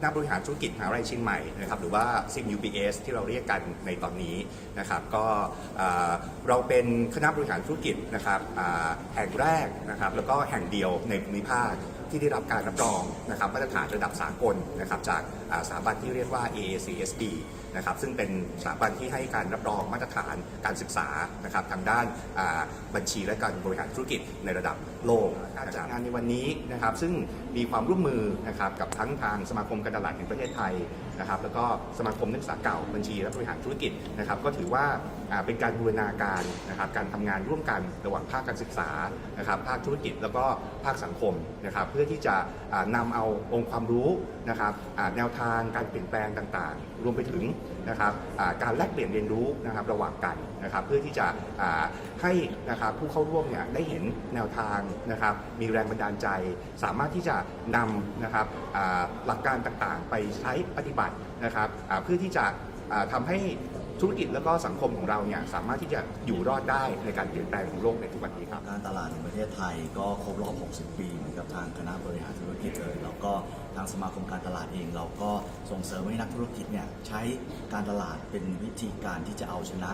คณะบริหารธุรกิจมหาวิทยาลัยเชียงใหม่นะครับหรือว่า SIM UBS ที่เราเรียกกันในตอนนี้นะครับก็เราเป็นคณะบริหารธุรกิจนะครับแห่งแรกนะครับแล้วก็แห่งเดียวในภูมิภาค ที่ได้รับการรับรองนะครับมาตรฐานระดับสากลนะครับจากาสถาบันที่เรียกว่า AACSB นะครับซึ่งเป็นสถาบันที่ให้การรับรองมาตรฐานการศึกษานะครับทางด้านาบัญชีและการบริหารธุรกิจในระดับโลกการจัดงานในวันนี้นะครับซึ่งมีความร่วมมือนะครับกับทั้งทางสมาคมการตลาดแห่งประเทศไทยนะครับแล้วก็สมาคมนักศึกษาเก่าบัญชีและบริหารธุรกิจนะครับก็ถือว่าาเป็นการบูรณาการนะครับการทำงานร่วมกันระหว่างภาคการศึกษานะครับภาคธุรกิจแล้วก็ภาคสังคมนะครับพื่อที่จะอ่านำเอาองค์ความรู้นะครับแนวทางการเปลี่ยนแปลงต่างๆ รวมไปถึงนะครับการแลกเปลี่ยนเรียนรู้นะครับระหว่างกันนะครับเพื่อที่จะให้นะครับผู้เข้าร่วมเนี่ยได้เห็นแนวทางนะครับมีแรงบันดาลใจ สามารถที่จะนำนะครับหลักการต่างๆ ไปใช้ปฏิบัตินะครับเพื่อที่จะอ่าทำให้ ธุรกิจแล้วก็สังคมของเราเนี่ยสามารถที่จะอยู่รอดได้ในการเปลี่ยนแปลงของโลกในทุกวันนี้ครับ การตลาดในประเทศไทยก็ครบรอบ 60 ปีเหมือนกับทางคณะบริหารธุรกิจเลยแล้วก็ทางสมาคมการตลาดเอง เราก็ส่งเสริมให้นักธุรกิจเนี่ยใช้การตลาดเป็นวิธีการที่จะเอาชนะ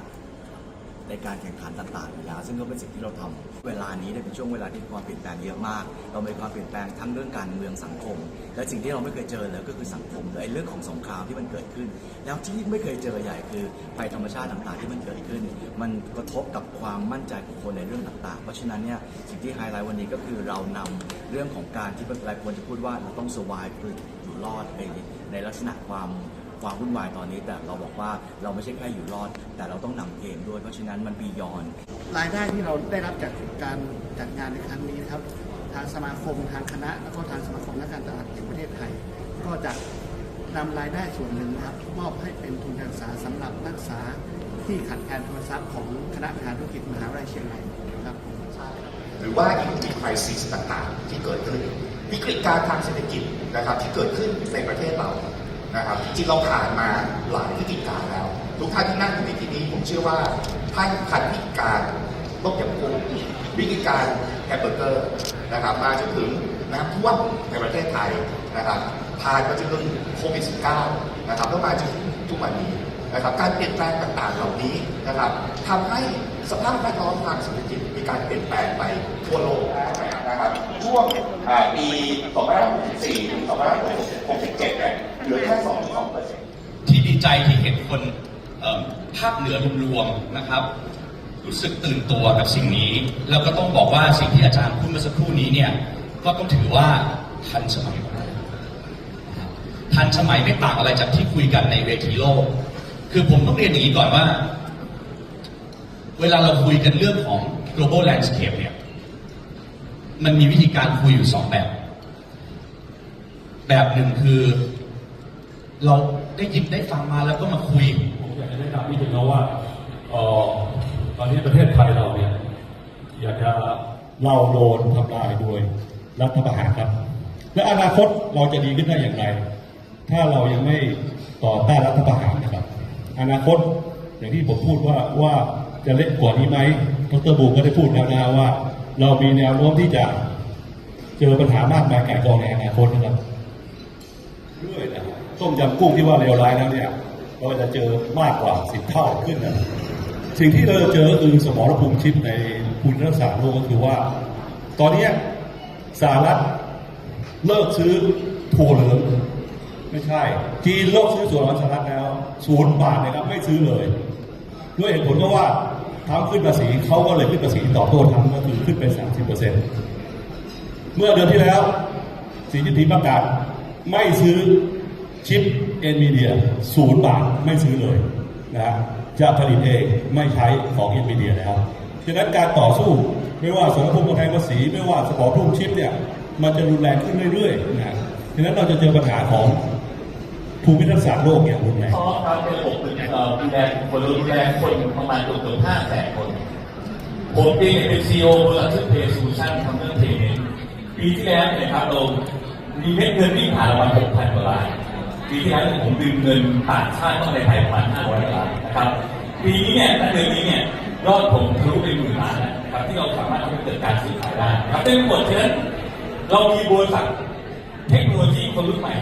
ในการแข่งขันต่างๆอยู่แล้วซึ่งก็เป็นสิ่งที่เราทำเวลานี้เนี่ยเป็นช่วงเวลาที่มีความเปลี่ยนแปลงเยอะมาก เรามีความเปลี่ยนแปลงทั้งเรื่องการเมืองสังคม และสิ่งที่เราไม่เคยเจอเลยก็คือสังคมเลยไอ้เรื่องของสงครามที่มันเกิดขึ้น แล้วที่ไม่เคยเจอใหญ่คือภัยธรรมชาติต่างๆที่มันเกิดขึ้น มันกระทบกับความมั่นใจของคนในเรื่องต่างๆ เพราะฉะนั้นเนี่ยสิ่งที่ไฮไลท์วันนี้ก็คือเรานำเรื่องของการที่หลายคนจะพูดว่าเราต้อง survive คืออยู่รอดในในลักษณะความ ความวุ่นวายตอนนี้ แต่เราบอกว่าเราไม่ใช่แค่อยู่รอด แต่เราต้องนำเกมด้วย เพราะฉะนั้นมันบียอนรายได้ที่เราได้รับจากการจัดงานในครั้งนี้นะครับ ทางสมาคมทางคณะ แล้วก็ทางสมาคมนักการตลาดแห่งประเทศไทย ก็จะนำรายได้ส่วนหนึ่งนะครับมอบให้เป็นทุนการศึกษาสำหรับนักศึกษาที่ขาดแคลนทุนทรัพย์ของคณะบริหารธุรกิจมหาวิทยาลัยเชียงใหม่ครับหรือว่าอีกวิกฤตไครซิสต่างๆ ที่เกิดขึ้นวิกฤตการณ์ทางเศรษฐกิจนะครับที่เกิดขึ้นในประเทศเรา นะครับจริงเราผ่านมาหลายวิกฤตการณ์แล้ว ทุกท่านที่นั่งอยู่ในที่นี้ผมเชื่อว่าท่านผ่านวิกฤตการณ์ต้มยำกุ้งวิกฤตการณ์แฮมเบอร์เกอร์นะครับมาจนถึงน้ำท่วมในประเทศไทยนะครับผ่านมาจนถึงโควิด -19 นะครับแล้วมาจนถึงทุกวันนี้นะครับการเปลี่ยนแปลงต่างๆเหล่านี้นะครับทำให้สภาพแวดล้อมทางเศรษฐกิจมีการเปลี่ยนแปลงไปทั่วโลกนะครับช่วงอ่าปี 2564 ถึง 2567เนี่ย เหลือแค่2-2เปอร์เซ็นต์ที่ดีใจที่เห็นคนภาคเหนือรวมๆนะครับ รู้สึกตื่นตัวกับสิ่งนี้ แล้วก็ต้องบอกว่าสิ่งที่อาจารย์พูดเมื่อสักครู่นี้เนี่ยก็ต้องถือว่าทันสมัยมากทันสมัยไม่ต่างอะไรจากที่คุยกันในเวทีโลก คือผมต้องเรียนอย่างนี้ก่อนว่า เวลาเราคุยกันเรื่องของ global landscape เนี่ยมันมีวิธีการคุยอยู่สองแบบ แบบหนึ่งคือ เราได้ยินได้ฟังมาแล้วก็มาคุย ผมอยากจะแนะนำนิดนึงนะว่าเอ่อตอนนี้ประเทศไทยเราเนี่ย อยากจะเราโดนทำลายโดยรัฐประหารครับ และอนาคตเราจะดีขึ้นได้อย่างไร ถ้าเรายังไม่ต่อต้านรัฐประหารนะครับ อนาคตอย่างที่ผมพูดว่าว่าจะเล็กกว่านี้ไหมดรบูก็ได้พูดแล้วนะว่า เรามีแนวโน้มที่จะเจอปัญหามากมายก่ายกองในอนาคตนะครับ เรื่อยนะต้มยำกุ้งที่ว่าเลวร้ายแล้วเนี่ยเราจะเจอมากกว่าสิบเท่าขึ้นนะสิ่งที่เราจะเจอคือสมรภูมิชิปในภูมิรักษาโลกก็คือว่า ตอนนี้สหรัฐเลิกซื้อถั่วเหลืองไม่ใช่ จีนเลิกซื้อส่วนของสหรัฐแล้วศูนย์บาทเลยครับไม่ซื้อเลยด้วยเหตุผลก็ว่าทำขึ้นภาษีเขาก็เลยขึ้นภาษีตอบโต้ทำก็คือขึ้นไป 30เปอร์เซ็นต์เมื่อเดือนที่แล้วสีจินผิงประกาศ ไม่ซื้อชิปเอ็นมีเดียศูนย์บาทไม่ซื้อเลยนะฮะจะผลิตเองไม่ใช้ของเอ็นมีเดียแล้วฉะนั้นการต่อสู้ไม่ว่าสมรภูมิกำแพงภาษีไม่ว่าสมรภูมิชิปเนี่ยมันจะรุนแรงขึ้นเรื่อยๆนะฉะนั้นเราจะเจอปัญหาของภูมิทัศน์โลกอย่างรุนแรงซอฟต์ครับเป็นผมเป็นเอ่อดูแลคนดูแลคนประมาณเกือบห้าแสนคน ผมเองเป็นซีอีโอบริษัทเพย์ซูชั่นทำเรื่องเพย์ปีที่แล้วเนี่ยครับเรา มีเม็ดเงินที่ผ่านประมาหกพันกว่าล้านปีที่แล้วผมดึงเงินต่างชาติเข้ามาในไทยประมาณห้าร้อยล้านนะครับปีนี้เนี่ยตั้งเดือนนี้เนี่ยยอดผมทะลุไปหมื่นล้านนะครับที่เราสามารถทำให้เกิดการซื้อขายได้นะครับเป็นหมดฉะนั้นเรามีบริษัทเทคโนโลยีคนรุ่นใหม่